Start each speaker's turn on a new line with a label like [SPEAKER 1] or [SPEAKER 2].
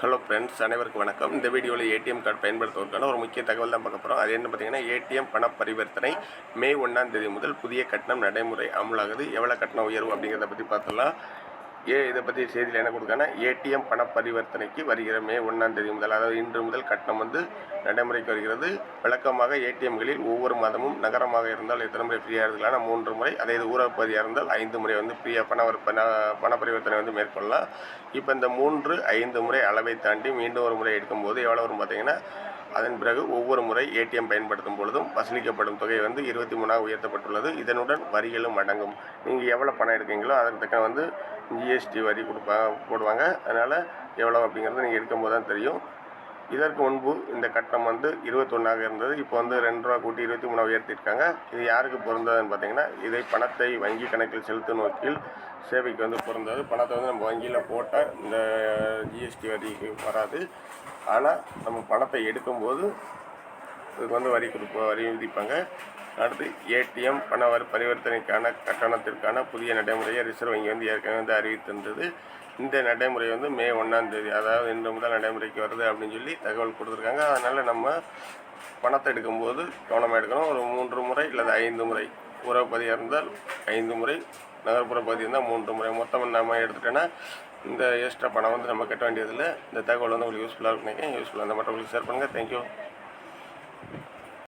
[SPEAKER 1] Hello friends அனைவருக்கும் வணக்கம். இந்த வீடியோவில் ஏடிஎம் கார்டு பயன்படுத்துவதற்கான ஒரு முக்கிய தகவல் தான் பார்க்க போகிறோம் அது என்ன பார்த்தீங்கன்னா ஏடிஎம் பண பரிவர்த்தனை மே ஒன்றாம் தேதி முதல் புதிய கட்டணம் நடைமுறை அமலாகுது. எவ்வளோ கட்டணம் உயர்வு அப்படிங்கிறத பற்றி பார்த்தலாம் ஏ இதை பற்றி செய்தியில் என்ன கொடுக்கானா ஏடிஎம் பண பரிவர்த்தனைக்கு வருகிற மே ஒன்றாம் தேதி முதல் அதாவது இன்று முதல் கட்டணம் வந்து நடைமுறைக்கு வருகிறது. வழக்கமாக ஏடிஎம்களில் ஒவ்வொரு மாதமும் நகரமாக இருந்தால் எத்தனை முறை ஃப்ரீயாக இருக்கலாம் மூன்று முறை அதே இது ஊரக பகுதியாக இருந்தால் ஐந்து முறை வந்து ஃப்ரீயாக பண பண பண பரிவர்த்தனை வந்து மேற்கொள்ளலாம். இப்போ இந்த மூன்று ஐந்து முறை அளவை தாண்டி மீண்டும் ஒரு முறை எடுக்கும்போது எவ்வளோ வரும் பார்த்தீங்கன்னா அதன் பிறகு ஒவ்வொரு முறை ஏடிஎம் பயன்படுத்தும் பொழுதும் வசூலிக்கப்படும் தொகை வந்து இருபத்தி மூணாக உயர்த்தப்பட்டுள்ளது. இதனுடன் வரிகளும் அடங்கும். நீங்கள் எவ்வளோ பணம் எடுக்கீங்களோ அதற்கு தக்க வந்து ஜிஎஸ்டி வரி கொடுப்பாங்க போடுவாங்க. அதனால் எவ்வளோ அப்படிங்கிறது நீங்கள் எடுக்கும்போது தான் தெரியும். இதற்கு முன்பு இந்த கட்டணம் வந்து இருபத்தொன்னாக இருந்தது. இப்போ வந்து ரெண்டு ரூபா கூட்டி இருபத்தி மூணாக உயர்த்திருக்காங்க. இது யாருக்கு பொருந்ததுன்னு பார்த்தீங்கன்னா இதை பணத்தை வங்கி கணக்கில் செலுத்தும் நோக்கில் சேவைக்கு வந்து பொருந்தது. பணத்தை வந்து நம்ம வங்கியில் போட்டால் இந்த ஜிஎஸ்டி வரி வராது. ஆனால் நம்ம பணத்தை எடுக்கும்போது இதுக்கு வந்து வரி கொடுப்ப வரி விதிப்பாங்க. அடுத்து ஏடிஎம் பண வரி பரிவர்த்தனைக்கான கட்டணத்திற்கான புதிய நடைமுறையை ரிசர்வ் வங்கி வந்து ஏற்கனவே வந்து அறிவித்திருந்தது. இந்த நடைமுறை வந்து மே ஒன்றாந்தேதி அதாவது இன்று முதல் நடைமுறைக்கு வருது அப்படின்னு சொல்லி தகவல் கொடுத்துருக்காங்க. அதனால் நம்ம பணத்தை எடுக்கும்போது கவனமாக எடுக்கணும். ஒரு மூன்று முறை இல்லை ஐந்து முறை உறவு பகுதியாக இருந்தால் ஐந்து முறை நகர்ப்புற பகுதி இருந்தால் மூன்று முறை. மொத்தம் நம்ம எடுத்துட்டோன்னா இந்த எக்ஸ்ட்ரா பணம் வந்து நம்ம கட்ட வேண்டியதில்லை. இந்த தகவல் வந்து உங்களுக்கு யூஸ்ஃபுல்லாக இருக்கும் நினைக்கிறேன். யூஸ்ஃபுல்லாக இருந்தால் மற்றவங்களுக்கு ஷேர் பண்ணுங்கள் தேங்க்யூ